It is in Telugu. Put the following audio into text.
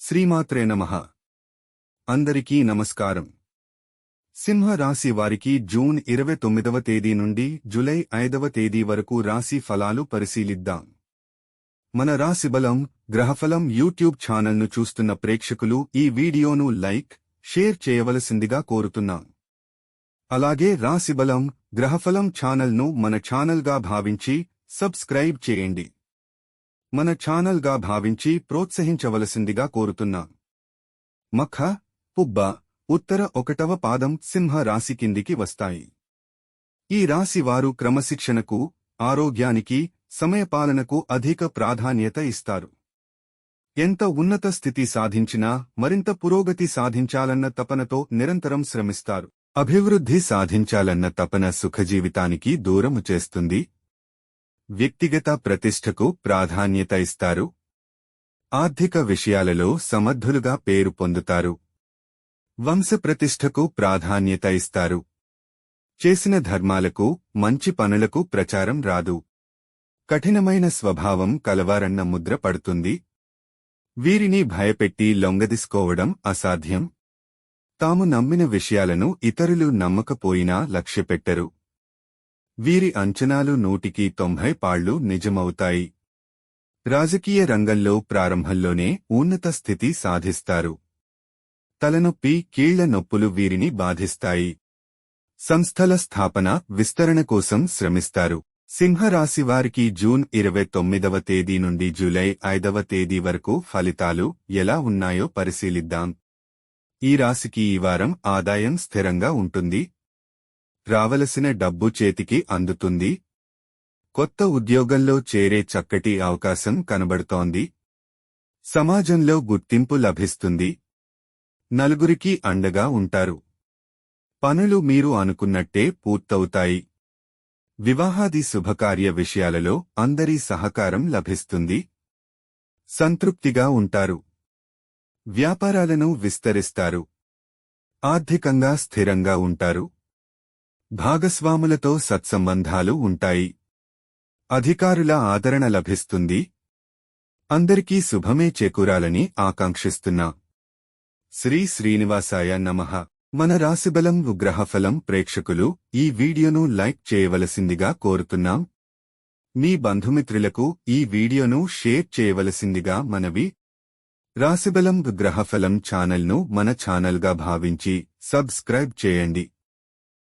శ్రీమాత్రే నమః. అందరికీ నమస్కారం. సింహ రాశి వారికి జూన్ ఇరవై తొమ్మిదవ తేదీ నుండి జులై ఐదవ తేదీ వరకు రాశి ఫలాలు పరిశీలిద్దాం. మన రాశిబలం గ్రహఫలం యూట్యూబ్ ఛానల్ను చూస్తున్న ప్రేక్షకులు ఈ వీడియోను లైక్ షేర్ చేయవలసిందిగా కోరుతున్నాం. అలాగే రాశిబలం గ్రహఫలం ఛానల్ను మన ఛానల్గా భావించి సబ్స్క్రైబ్ చేయండి. మన ఛానల్గా భావించి ప్రోత్సహించవలసిందిగా కోరుతున్నాం. మఖ పుబ్బ ఉత్తర ఒకటవ పాదం సింహ రాశి కిందికి వస్తాయి. ఈ రాశి వారు క్రమశిక్షణకు ఆరోగ్యానికి సమయపాలనకు అధిక ప్రాధాన్యత ఇస్తారు. ఎంత ఉన్నత స్థితి సాధించినా మరింత పురోగతి సాధించాలన్న తపనతో నిరంతరం శ్రమిస్తారు. అభివృద్ధి సాధించాలన్న తపన సుఖజీవితానికి దూరము చేస్తుంది వ్యక్తిగత ప్రతిష్టకు ప్రాధాన్యత ఇస్తారు. ఆర్థిక విషయాలలో సమర్థులుగా పేరు పొందుతారు. వంశప్రతిష్టకు ప్రాధాన్యత ఇస్తారు. చేసిన ధర్మాలకు మంచి పనులకు ప్రచారం రాదు. కఠినమైన స్వభావం కలవారన్న ముద్ర పడుతుంది. వీరిని భయపెట్టి లొంగదీసుకోవడం అసాధ్యం. తాము నమ్మిన విషయాలను ఇతరులు నమ్మకపోయినా లక్ష్యపెట్టరు. వీరి అంచనాలు నూటికి తొంభై పాళ్ళు నిజమవుతాయి. రాజకీయ రంగంలో ప్రారంభంలోనే ఉన్నత స్థితి సాధిస్తారు. తలనొప్పి కీళ్ళ నొప్పులు వీరిని బాధిస్తాయి. సంస్థల స్థాపన విస్తరణ కోసం శ్రమిస్తారు. సింహరాశి వారికి జూన్ ఇరవై తొమ్మిదవ తేదీ నుండి జూలై ఐదవ తేదీ వరకు ఫలితాలు ఎలా ఉన్నాయో పరిశీలిద్దాం. ఈ రాశికి ఈ వారం ఆదాయం స్థిరంగా ఉంటుంది. రావలసిన డబ్బు చేతికి అందుతుంది. కొత్త ఉద్యోగంలో చేరే చక్కటి అవకాశం కనబడుతోంది. సమాజంలో గుర్తింపు లభిస్తుంది. నలుగురికి అండగా ఉంటారు. పనులు మీరు అనుకున్నట్టే పూర్తవుతాయి. వివాహాది శుభకార్య విషయాలలో అందరి సహకారం లభిస్తుంది. సంతృప్తిగా ఉంటారు. వ్యాపారాలను విస్తరిస్తారు. ఆర్థికంగా స్థిరంగా ఉంటారు. భాగస్వాములతో సత్సంబంధాలు ఉంటాయి. అధికారుల ఆదరణ లభిస్తుంది. అందరికీ శుభమే చేకూరాలని ఆకాంక్షిస్తున్నా. శ్రీ శ్రీనివాసాయ నమః. మన రాశిబలం గ్రహఫలం ప్రేక్షకులు ఈ వీడియోను లైక్ చేయవలసిందిగా కోరుతున్నాం. మీ బంధుమిత్రులకు ఈ వీడియోను షేర్ చేయవలసిందిగా మనవి. రాశిబలం గ్రహఫలం ఛానల్ను మన ఛానల్గా భావించి సబ్స్క్రైబ్ చేయండి.